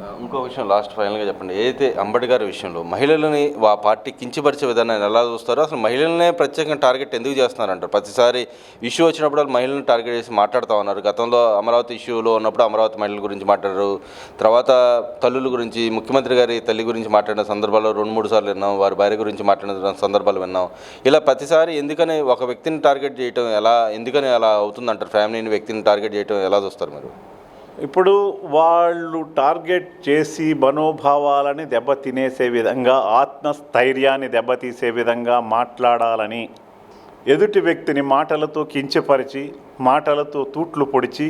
ఇంకో విషయం లాస్ట్ ఫైనల్గా చెప్పండి. ఏదైతే అంబేద్కర్ విషయంలో మహిళలని ఆ పార్టీ కించపరిచే విధానాన్ని ఎలా చూస్తారో అసలు మహిళలనే ప్రత్యేకంగా టార్గెట్ ఎందుకు చేస్తున్నారంటారు? ప్రతిసారి ఇష్యూ వచ్చినప్పుడు వాళ్ళు మహిళలను టార్గెట్ చేసి మాట్లాడుతూ ఉన్నారు. గతంలో అమరావతి ఇష్యూలో ఉన్నప్పుడు అమరావతి మహిళల గురించి మాట్లాడారు. తర్వాత తల్లుల గురించి ముఖ్యమంత్రి గారి తల్లి గురించి మాట్లాడిన సందర్భాల్లో రెండు మూడు సార్లు విన్నాం. వారి భార్య గురించి మాట్లాడిన సందర్భాలు విన్నాం. ఇలా ప్రతిసారి ఎందుకని ఒక వ్యక్తిని టార్గెట్ చేయటం ఎలా ఎందుకని అలా అవుతుందంటారు? ఫ్యామిలీని వ్యక్తిని టార్గెట్ చేయటం ఎలా చూస్తారు మీరు? ఇప్పుడు వాళ్ళు టార్గెట్ చేసి మనోభావాలని దెబ్బతినేసే విధంగా ఆత్మస్థైర్యాన్ని దెబ్బతీసే విధంగా మాట్లాడాలని ఎదుటి వ్యక్తిని మాటలతో కించపరిచి మాటలతో తూట్లు పొడిచి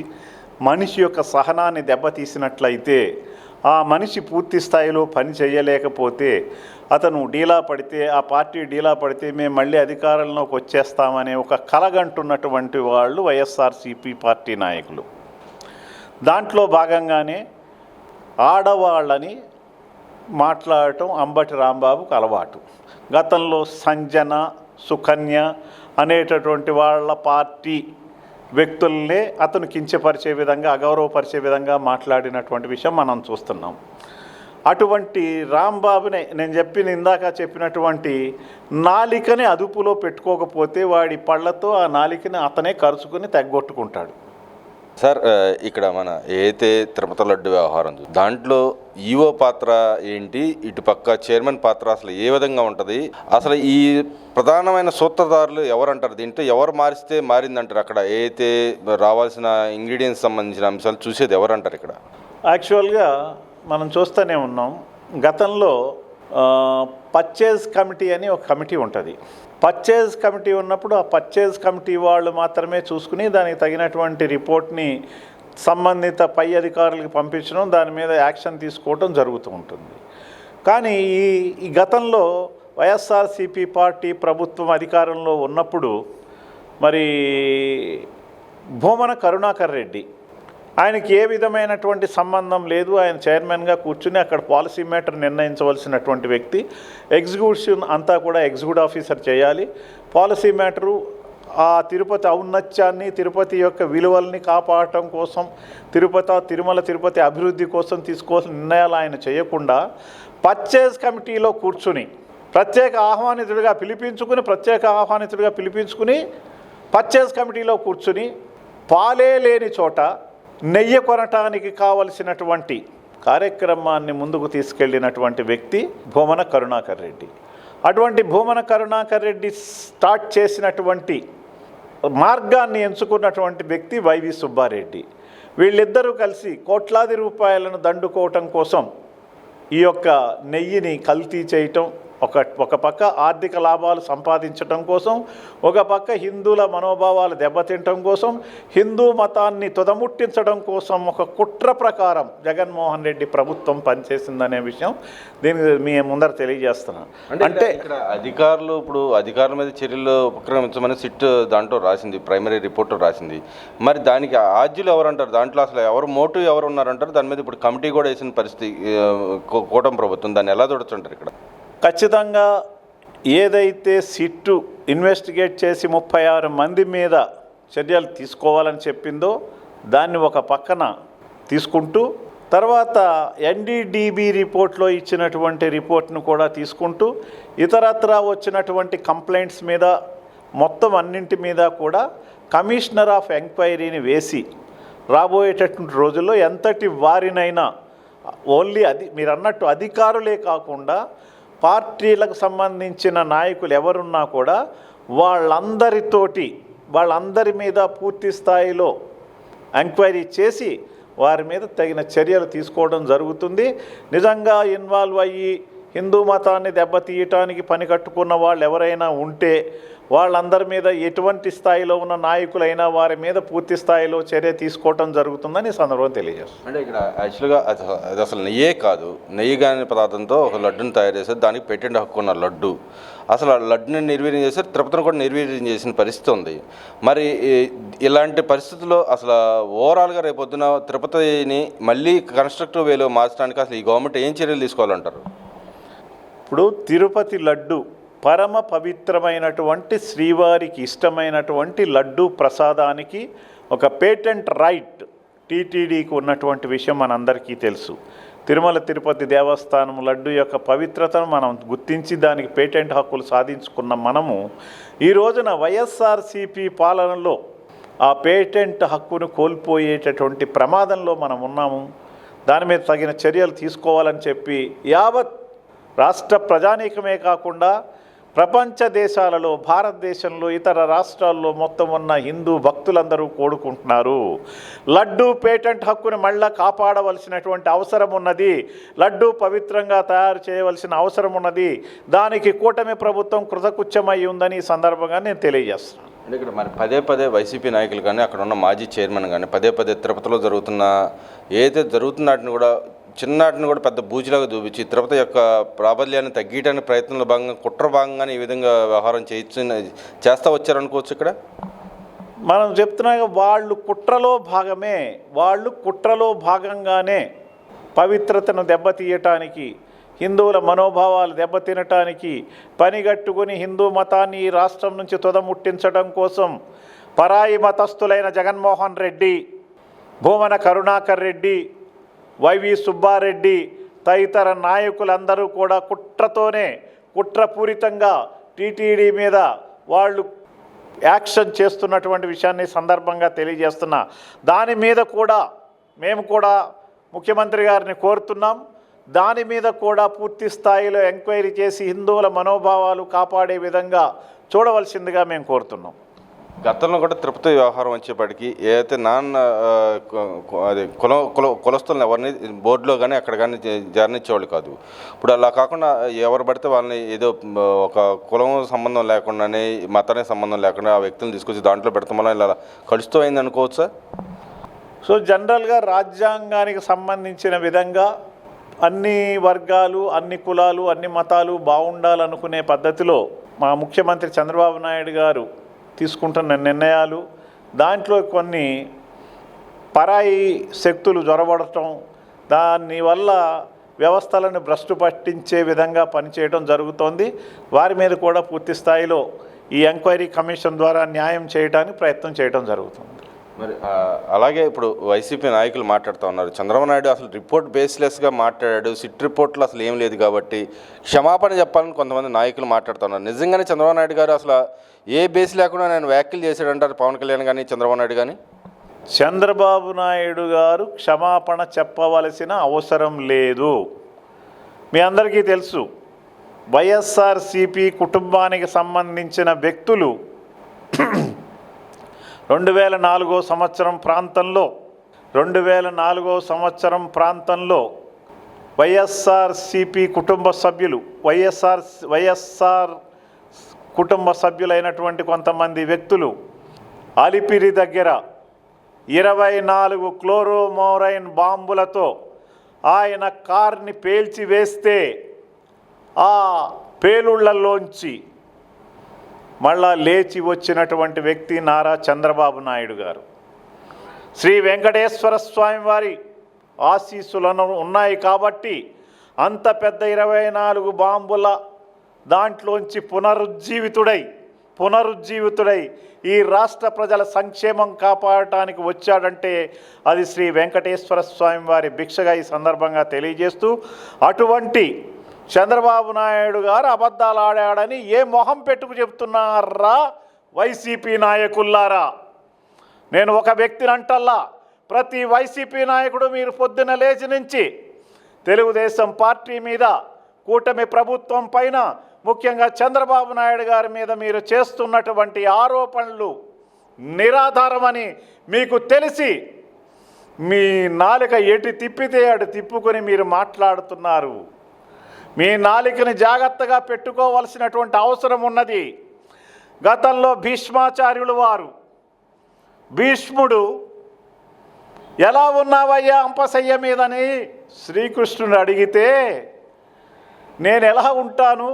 మనిషి యొక్క సహనాన్ని దెబ్బతీసినట్లయితే ఆ మనిషి పూర్తి స్థాయిలో పని చేయలేకపోతే అతను డీలా పడితే ఆ పార్టీ డీలా పడితే మేము మళ్ళీ అధికారంలోకి వచ్చేస్తామనే ఒక కలగంటున్నటువంటి వాళ్ళు వైఎస్ఆర్సీపీ పార్టీ నాయకులు. దాంట్లో భాగంగానే ఆడవాళ్ళని మాట్లాడటం అంబటి రాంబాబుకు అలవాటు. గతంలో సంజన సుకన్య అనేటటువంటి వాళ్ళ పార్టీ వ్యక్తుల్నే అతను కించపరిచే విధంగా అగౌరవపరిచే విధంగా మాట్లాడినటువంటి విషయం మనం చూస్తున్నాం. అటువంటి రాంబాబునే నేను చెప్పిన ఇందాక చెప్పినటువంటి నాలికని అదుపులో పెట్టుకోకపోతే వాడి పళ్ళతో ఆ నాలికని అతనే కరుచుకుని తెగ్గొట్టుకుంటాడు సార్ ఇక్కడ మన ఏదైతే తిరుపతి లడ్డు వ్యవహారం దాంట్లో ఈవో పాత్ర ఏంటి? ఇటు పక్క చైర్మన్ పాత్ర అసలు ఏ విధంగా ఉంటుంది? అసలు ఈ ప్రధానమైన సూత్రధారులు ఎవరంటారు? దీంట్లో ఎవరు మారిస్తే మారిందంటారు? అక్కడ ఏదైతే రావాల్సిన ఇంగ్రీడియంట్స్ సంబంధించిన అంశాలు చూసేది ఎవరంటారు ఇక్కడ? యాక్చువల్గా మనం చూస్తూనే ఉన్నాం. గతంలో పర్చేజ్ కమిటీ అని ఒక కమిటీ ఉంటుంది. పర్చేజ్ కమిటీ ఉన్నప్పుడు ఆ పర్చేజ్ కమిటీ వాళ్ళు మాత్రమే చూసుకుని దానికి తగినటువంటి రిపోర్ట్ని సంబంధిత పై అధికారులకు పంపించడం దాని మీద యాక్షన్ తీసుకోవడం జరుగుతూ ఉంటుంది. కానీ ఈ ఈ గతంలో వైఎస్ఆర్సిపి పార్టీ ప్రభుత్వం అధికారంలో ఉన్నప్పుడు మరి భూమన కరుణాకర్ రెడ్డి ఆయనకి ఏ విధమైనటువంటి సంబంధం లేదు. ఆయన చైర్మన్గా కూర్చుని అక్కడ పాలసీ మ్యాటర్ నిర్ణయించవలసినటువంటి వ్యక్తి. ఎగ్జిక్యూషన్ అంతా కూడా ఎగ్జిక్యూట్ ఆఫీసర్ చేయాలి. పాలసీ మ్యాటరు ఆ తిరుపతి ఔన్నత్యాన్ని తిరుపతి యొక్క విలువల్ని కాపాడటం కోసం తిరుపతి తిరుమల తిరుపతి అభివృద్ధి కోసం తీసుకోవాల్సిన నిర్ణయాలు ఆయన చేయకుండా పర్చేజ్ కమిటీలో కూర్చుని ప్రత్యేక ఆహ్వానితుడిగా పిలిపించుకుని ప్రత్యేక ఆహ్వానితుడిగా పిలిపించుకుని పర్చేజ్ కమిటీలో కూర్చుని పాలే లేని చోట నెయ్యి కొనటానికి కావలసినటువంటి కార్యక్రమాన్ని ముందుకు తీసుకెళ్ళినటువంటి వ్యక్తి భూమన కరుణాకర్ రెడ్డి. అటువంటి భూమన కరుణాకర్ రెడ్డి స్టార్ట్ చేసినటువంటి మార్గాన్ని ఎంచుకున్నటువంటి వ్యక్తి వైవి సుబ్బారెడ్డి. వీళ్ళిద్దరూ కలిసి కోట్లాది రూపాయలను దండుకోవటం కోసం ఈ యొక్క నెయ్యిని కల్తీ చేయటం ఒక ఒక పక్క ఆర్థిక లాభాలు సంపాదించటం కోసం ఒక పక్క హిందువుల మనోభావాలు దెబ్బతింటం కోసం హిందూ మతాన్ని తుదముట్టించడం కోసం ఒక కుట్ర ప్రకారం జగన్మోహన్ రెడ్డి ప్రభుత్వం పనిచేసిందనే విషయం దీనికి మీ ముందర తెలియజేస్తున్నాను అంటే ఇక్కడ అధికారులు ఇప్పుడు అధికారుల మీద చర్యలు ఉపక్రమించమని సిట్ దాంట్లో రాసింది ప్రైమరీ రిపోర్ట్ రాసింది. మరి దానికి ఆద్యులు ఎవరు అంటారు దాంట్లో అసలు ఎవరు మోటు ఎవరు ఉన్నారంటారు? దాని మీద ఇప్పుడు కమిటీ కూడా వేసిన పరిస్థితి కూటమి ప్రభుత్వం దాన్ని ఎలా చూడొచ్చుంటారు ఇక్కడ? ఖచ్చితంగా ఏదైతే సిట్టు ఇన్వెస్టిగేట్ చేసి ముప్పై ఆరు మంది మీద చర్యలు తీసుకోవాలని చెప్పిందో దాన్ని ఒక పక్కన తీసుకుంటూ తర్వాత ఎన్డీడీబీ రిపోర్ట్లో ఇచ్చినటువంటి రిపోర్ట్ను కూడా తీసుకుంటూ ఇతరత్రా వచ్చినటువంటి కంప్లైంట్స్ మీద మొత్తం అన్నింటి మీద కూడా కమిషనర్ ఆఫ్ ఎంక్వైరీని వేసి రాబోయేటటువంటి రోజుల్లో ఎంతటి వారినైనా ఓన్లీ అది మీరు అన్నట్టు అధికారులే కాకుండా పార్టీలకు సంబంధించిన నాయకులు ఎవరున్నా కూడా వాళ్ళందరితోటి వాళ్ళందరి మీద పూర్తి స్థాయిలో ఎంక్వైరీ చేసి వారి మీద తగిన చర్యలు తీసుకోవడం జరుగుతుంది. నిజంగా ఇన్వాల్వ్ అయ్యి హిందూ మతాన్ని దెబ్బతీయటానికి పని కట్టుకున్న వాళ్ళు ఎవరైనా ఉంటే వాళ్ళందరి మీద ఎటువంటి స్థాయిలో ఉన్న నాయకులైనా వారి మీద పూర్తి స్థాయిలో చర్య తీసుకోవటం జరుగుతుందని సందర్భం తెలియజేస్తుంది అంటే ఇక్కడ యాక్చువల్గా అది అసలు నెయ్యే కాదు. నెయ్యి కాని పదార్థంతో ఒక లడ్డుని తయారు చేశారు దానికి పేటెంట్ హక్కు ఉన్న లడ్డు. అసలు ఆ లడ్డుని నిర్వీర్యం చేశారు తిరుపతిని కూడా నిర్వీర్యం చేసిన పరిస్థితి ఉంది. మరి ఇలాంటి పరిస్థితుల్లో అసలు ఓవరాల్గా రేపొద్దున తిరుపతిని మళ్ళీ కన్స్ట్రక్టివ్ వేలో మార్చడానికి అసలు ఈ గవర్నమెంట్ ఏం చర్యలు తీసుకోవాలంటారు? ఇప్పుడు తిరుపతి లడ్డు పరమ పవిత్రమైనటువంటి శ్రీవారికి ఇష్టమైనటువంటి లడ్డు ప్రసాదానికి ఒక పేటెంట్ రైట్ టీటీడీకి ఉన్నటువంటి విషయం మనందరికీ తెలుసు. తిరుమల తిరుపతి దేవస్థానం లడ్డు యొక్క పవిత్రతను మనం గుర్తించి దానికి పేటెంట్ హక్కులు సాధించుకున్న మనము ఈ రోజున వైఎస్ఆర్సీపీ పాలనలో ఆ పేటెంట్ హక్కును కోల్పోయేటటువంటి ప్రమాదంలో మనం ఉన్నాము. దాని మీద తగిన చర్యలు తీసుకోవాలని చెప్పి యావత్ రాష్ట్ర ప్రజానీకమే కాకుండా ప్రపంచ దేశాలలో భారతదేశంలో ఇతర రాష్ట్రాల్లో మొత్తం ఉన్న హిందూ భక్తులందరూ కోడుకుంటున్నారు. లడ్డు పేటెంట్ హక్కుని మళ్ళా కాపాడవలసినటువంటి అవసరం ఉన్నది. లడ్డు పవిత్రంగా తయారు చేయవలసిన అవసరం ఉన్నది. దానికి కూటమి ప్రభుత్వం కృతకృత్యమై ఉందని ఈ సందర్భంగా నేను తెలియజేస్తున్నాను. అంటే ఇక్కడ మరి పదే పదే వైసీపీ నాయకులు కానీ అక్కడ ఉన్న మాజీ చైర్మన్ కానీ పదే పదే తిరుపతిలో జరుగుతున్న ఏదైతే జరుగుతున్నటిని కూడా చిన్నాటిని కూడా పెద్ద బూజులాగా చూపించి తిరుపతి యొక్క ప్రాబల్యాన్ని తగ్గించడానికి ప్రయత్నంలో భాగంగా కుట్ర భాగంగానే ఈ విధంగా వ్యవహారం చేయించు చేస్తా వచ్చారనుకోవచ్చు ఇక్కడ? మనం చెప్తున్నాగా వాళ్ళు కుట్రలో భాగమే వాళ్ళు కుట్రలో భాగంగానే పవిత్రతను దెబ్బతీయటానికి హిందువుల మనోభావాలు దెబ్బతినటానికి పనిగట్టుకుని హిందూ మతాన్ని ఈ రాష్ట్రం నుంచి తుదముట్టించడం కోసం పరాయి మతస్థులైన జగన్మోహన్ రెడ్డి భూమన కరుణాకర్ రెడ్డి వైవి సుబ్బారెడ్డి తదితర నాయకులందరూ కూడా కుట్రతోనే కుట్రపూరితంగా టీటీడీ మీద వాళ్ళు యాక్షన్ చేస్తున్నటువంటి విషయాన్ని సందర్భంగా తెలియజేస్తున్నా. దాని మీద కూడా మేము కూడా ముఖ్యమంత్రి గారిని కోరుతున్నాం. దాని మీద కూడా పూర్తి స్థాయిలో ఎంక్వైరీ చేసి హిందువుల మనోభావాలు కాపాడే విధంగా చూడవలసిందిగా మేము కోరుతున్నాం. గతంలో కూడా తిరుపతి వ్యవహారం వచ్చేప్పటికి ఏదైతే నాన్న అది కుల కుల కులస్తులను ఎవరిని బోర్డులో కానీ అక్కడ కానీ జర్నిచ్చేవాళ్ళు కాదు. ఇప్పుడు అలా కాకుండా ఎవరు పడితే వాళ్ళని ఏదో ఒక కులం సంబంధం లేకుండానే మతానికి సంబంధం లేకుండా ఆ వ్యక్తులను తీసుకొచ్చి దాంట్లో పెడతాం వల్ల ఇలా కలుస్తూ అయింది అనుకోవచ్చా? సో జనరల్గా రాజ్యాంగానికి సంబంధించిన విధంగా అన్ని వర్గాలు అన్ని కులాలు అన్ని మతాలు బాగుండాలనుకునే పద్ధతిలో మా ముఖ్యమంత్రి చంద్రబాబు నాయుడు గారు తీసుకుంటున్న నిర్ణయాలు దాంట్లో కొన్ని పరాయి శక్తులు జొరబడటం దానివల్ల వ్యవస్థలను భ్రష్టు పట్టించే విధంగా పనిచేయడం జరుగుతోంది. వారి మీద కూడా పూర్తి స్థాయిలో ఈ ఎంక్వైరీ కమిషన్ ద్వారా న్యాయం చేయడానికి ప్రయత్నం చేయడం జరుగుతుంది. మరి అలాగే ఇప్పుడు వైసీపీ నాయకులు మాట్లాడుతూ ఉన్నారు. చంద్రబాబు నాయుడు అసలు రిపోర్ట్ బేస్లెస్గా మాట్లాడాడు సిట్ రిపోర్ట్లో అసలు ఏం లేదు కాబట్టి క్షమాపణ చెప్పాలని కొంతమంది నాయకులు మాట్లాడుతున్నారు నిజంగానే చంద్రబాబు నాయుడు గారు అసలు ఏ బేస్ లేకుండా నేను వ్యాఖ్యలు చేశాడంటారు పవన్ కళ్యాణ్ కానీ చంద్రబాబు నాయుడు కానీ చంద్రబాబు నాయుడు గారు క్షమాపణ చెప్పవలసిన అవసరం లేదు. మీ అందరికీ తెలుసు వైఎస్ఆర్సిపి కుటుంబానికి సంబంధించిన వ్యక్తులు రెండు వేల నాలుగో సంవత్సరం ప్రాంతంలో రెండు వేల నాలుగో సంవత్సరం ప్రాంతంలో వైఎస్ఆర్సిపి కుటుంబ సభ్యులు వైఎస్ఆర్ వైఎస్ఆర్ కుటుంబ సభ్యులైనటువంటి కొంతమంది వ్యక్తులు అలిపిరి దగ్గర ఇరవై నాలుగు క్లోరోమోరైన్ బాంబులతో ఆయన కార్ని పేల్చి వేస్తే ఆ పేలుళ్ళలోంచి మళ్ళా లేచి వచ్చినటువంటి వ్యక్తి నారా చంద్రబాబు నాయుడు గారు. శ్రీ వెంకటేశ్వర స్వామి వారి ఆశీస్సులను ఉన్నాయి కాబట్టి అంత పెద్ద ఇరవై నాలుగు బాంబుల దాంట్లోంచి పునరుజ్జీవితుడై పునరుజ్జీవితుడై ఈ రాష్ట్ర ప్రజల సంక్షేమం కాపాడటానికి వచ్చాడంటే అది శ్రీ వెంకటేశ్వర స్వామి వారి భిక్షగా ఈ సందర్భంగా తెలియజేస్తూ అటువంటి చంద్రబాబు నాయుడు గారు అబద్ధాలు ఆడాడని ఏ మొహం పెట్టుకు చెప్తున్నారా వైసీపీ నాయకుల్లారా? నేను ఒక వ్యక్తిని అంటల్లా ప్రతి వైసీపీ నాయకుడు మీరు పొద్దున లేచి నుంచి తెలుగుదేశం పార్టీ మీద కూటమి ప్రభుత్వం పైన ముఖ్యంగా చంద్రబాబు నాయుడు గారి మీద మీరు చేస్తున్నటువంటి ఆరోపణలు నిరాధారమని మీకు తెలిసి మీ నాలుక ఎటు తిప్పితే అటు తిప్పుకొని మీరు మాట్లాడుతున్నారు. మీ నాలికని జాగ్రత్తగా పెట్టుకోవలసినటువంటి అవసరం ఉన్నది. గతంలో భీష్మాచార్యులు వారు భీష్ముడు ఎలా ఉన్నావయ్యా అంపసయ్య మీదని శ్రీకృష్ణుడు అడిగితే నేను ఎలా ఉంటాను?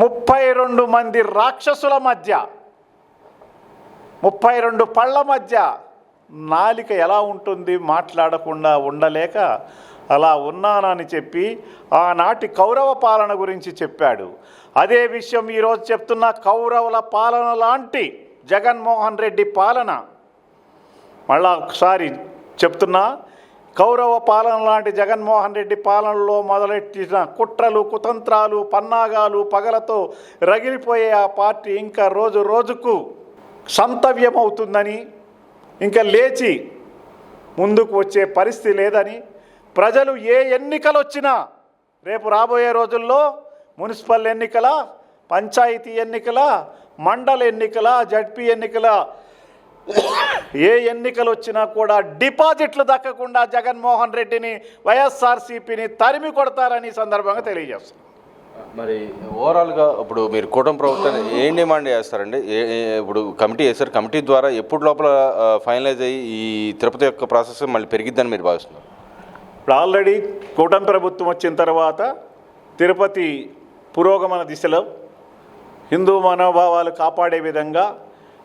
ముప్పై రెండు మంది రాక్షసుల మధ్య ముప్పై రెండు పళ్ళ మధ్య నాలిక ఎలా ఉంటుంది మాట్లాడకుండా ఉండలేక అలా ఉన్నానని చెప్పి ఆనాటి కౌరవ పాలన గురించి చెప్పాడు. అదే విషయం ఈరోజు చెప్తున్న కౌరవుల పాలన లాంటి జగన్మోహన్ రెడ్డి పాలన. మళ్ళా ఒకసారి చెప్తున్నా కౌరవ పాలన లాంటి జగన్మోహన్ రెడ్డి పాలనలో మొదలెట్టిన కుట్రలు కుతంత్రాలు పన్నాగాలు పగలతో రగిలిపోయే ఆ పార్టీ ఇంకా రోజు రోజుకు సంతవ్యమవుతుందని ఇంకా లేచి ముందుకు వచ్చే పరిస్థితి లేదని ప్రజలు ఏ ఎన్నికలు వచ్చినా రేపు రాబోయే రోజుల్లో మున్సిపల్ ఎన్నికల పంచాయతీ ఎన్నికల మండల ఎన్నికల జడ్పీ ఎన్నికల ఏ ఎన్నికలు వచ్చినా కూడా డిపాజిట్లు దక్కకుండా జగన్మోహన్ రెడ్డిని వైఎస్ఆర్సీపీని తరిమి కొడతారని సందర్భంగా తెలియజేస్తాం మరి ఓవరాల్గా ఇప్పుడు మీరు కూటమి ప్రభుత్వాన్ని ఏం డిమాండ్ చేస్తారండి? ఇప్పుడు కమిటీ వేశారు కమిటీ ద్వారా ఎప్పుడు లోపల ఫైనలైజ్ అయ్యి ఈ తిరుపతి యొక్క ప్రాసెస్ మళ్ళీ పెరిగిద్దని మీరు భావిస్తున్నారు? ఇప్పుడు ఆల్రెడీ కూటమి ప్రభుత్వం వచ్చిన తర్వాత తిరుపతి పురోగమన దిశలో హిందూ మనోభావాలు కాపాడే విధంగా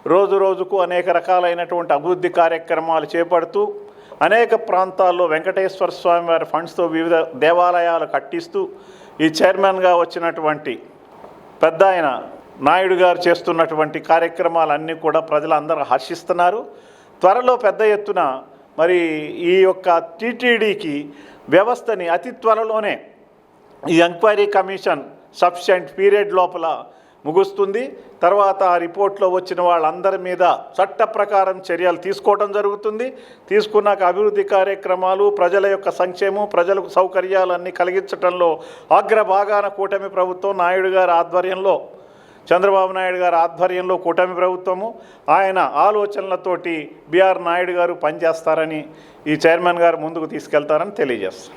రోజు రోజుకు అనేక రకాలైనటువంటి అభివృద్ధి కార్యక్రమాలు చేపడుతూ అనేక ప్రాంతాల్లో వెంకటేశ్వర స్వామి వారి ఫండ్స్తో వివిధ దేవాలయాలు కట్టిస్తూ ఈ చైర్మన్గా వచ్చినటువంటి పెద్ద ఆయన నాయుడు గారు చేస్తున్నటువంటి కార్యక్రమాలన్నీ కూడా ప్రజలందరూ హర్షిస్తున్నారు. త్వరలో పెద్ద ఎత్తున మరి ఈ యొక్క టీటీడీకి వ్యవస్థని అతి త్వరలోనే ఈ ఎంక్వైరీ కమిషన్ సఫిషియంట్ పీరియడ్ లోపల ముగుస్తుంది. తర్వాత ఆ రిపోర్ట్లో వచ్చిన వాళ్ళందరి మీద చట్ట ప్రకారం చర్యలు తీసుకోవడం జరుగుతుంది. తీసుకున్నాక అభివృద్ధి కార్యక్రమాలు ప్రజల యొక్క సంక్షేమం ప్రజలకు సౌకర్యాలన్నీ కలిగించడంలో అగ్రభాగాన కూటమి ప్రభుత్వం నాయుడు గారి ఆధ్వర్యంలో చంద్రబాబు నాయుడు గారి ఆధ్వర్యంలో కూటమి ప్రభుత్వము. ఆయన ఆలోచనలతోటి బీఆర్ నాయుడు గారు పనిచేస్తారని ఈ చైర్మన్ గారు ముందుకు తీసుకెళ్తారని తెలియజేస్తారు